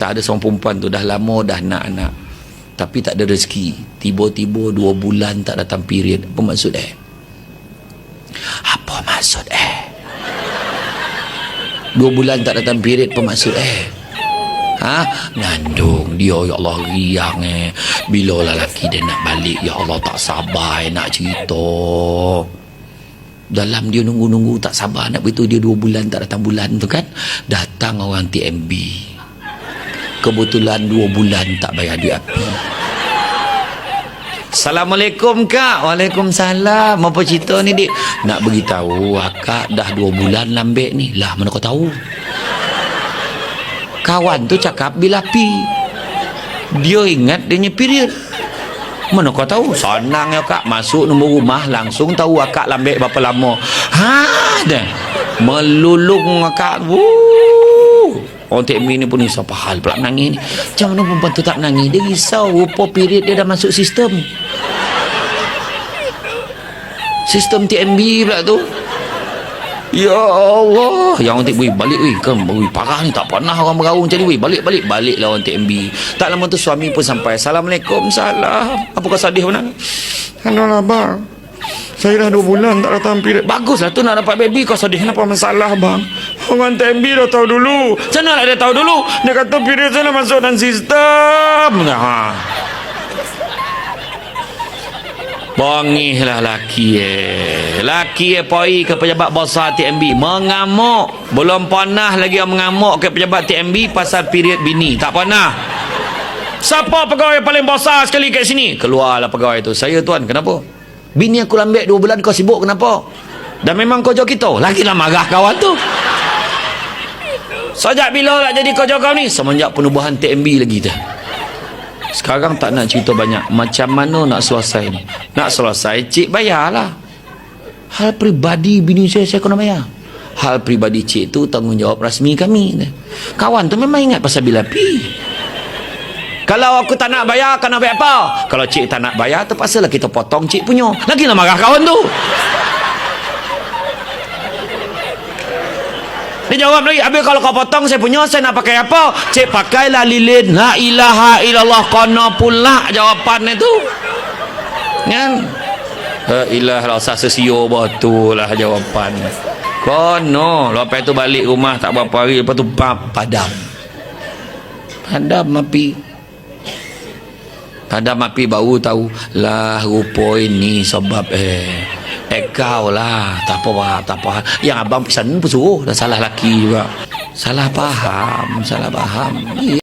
Tak ada seorang perempuan tu dah lama dah nak anak. Tapi tak ada rezeki. Tiba-tiba dua bulan tak datang period. Apa maksud eh? Apa maksud eh? Dua bulan tak datang period apa maksud eh? Ha? Ngandung dia ya Allah riang eh. Bila lah lelaki dia nak balik ya Allah tak sabar eh, nak cerita. Dalam dia nunggu-nunggu tak sabar nak beritahu dia dua bulan tak datang bulan tu kan. Datang orang TMB. Kebetulan dua bulan tak bayar api. Assalamualaikum kak. Waalaikumsalam. Apa cerita ni dik? Nak beritahu Akak dah dua bulan lambek ni. Lah mana kau tahu? Kawan tu cakap bila pi Dia ingat dia punya period. Mana kau tahu? Senang ya kak. Masuk nombor rumah Langsung tahu akak lambek berapa lama. Ha dah Melulung akak. Wuh Orang TMI ni pun risau apa hal pula menangis ni. Macam mana perempuan tu tak menangis? Dia risau rupa period dia dah masuk sistem. Sistem TMB pula tu. Ya Allah. Yang orang TMB balik weh. Kan weh, parah ni tak pernah orang bergaung macam ni weh. Balik balik balik lah orang TMB. Tak lama tu suami pun sampai. Assalamualaikum. Salam. Apa kau sedih mana? Alah bang Saya dah dua bulan tak datang period Baguslah tu nak dapat baby kau sedih kenapa? Apa masalah bang Orang TMB dah tahu dulu Macam mana nak dia tahu dulu? Dia kata period saya dah masuk dalam sistem Ha. Bongih lah laki eh. Laki eh poi ke pejabat besar TMB. Mengamuk. Belum pernah lagi orang mengamuk ke pejabat TMB pasal period bini. Tak pernah. Siapa pegawai paling besar sekali kat sini? Keluarlah pegawai tu. Saya tuan, kenapa? Bini aku lambek dua bulan kau sibuk kenapa? Dan memang kau jauh kita. Lagilah marah kawan tu. Sejak bila nak jadi kau kau ni? Semenjak penubuhan TMB lagi tu. Sekarang tak nak cerita banyak. Macam mana nak selesai ni? Nak selesai, cik bayarlah. Hal peribadi bini saya, saya kena bayar. Hal peribadi cik tu tanggungjawab rasmi kami. Kawan tu memang ingat pasal bila pi. Kalau aku tak nak bayar, kena bayar apa? Kalau cik tak nak bayar, terpaksalah kita potong cik punya. Lagi nak marah kawan tu. Dia jawab lagi, habis kalau kau potong saya punya, saya nak pakai apa? Cik pakailah lilin. La ilaha illallah kena pula jawapan itu. Kan? La ilaha rasa sesio betul lah jawapan. Kono, lepas tu balik rumah tak berapa hari, lepas tu pap, padam. Padam api. Padam api baru tahu lah rupa ini sebab eh eh kau lah. Tak apa tak apa. Yang abang pesan pun suruh. Dah salah laki juga. Salah faham. Salah faham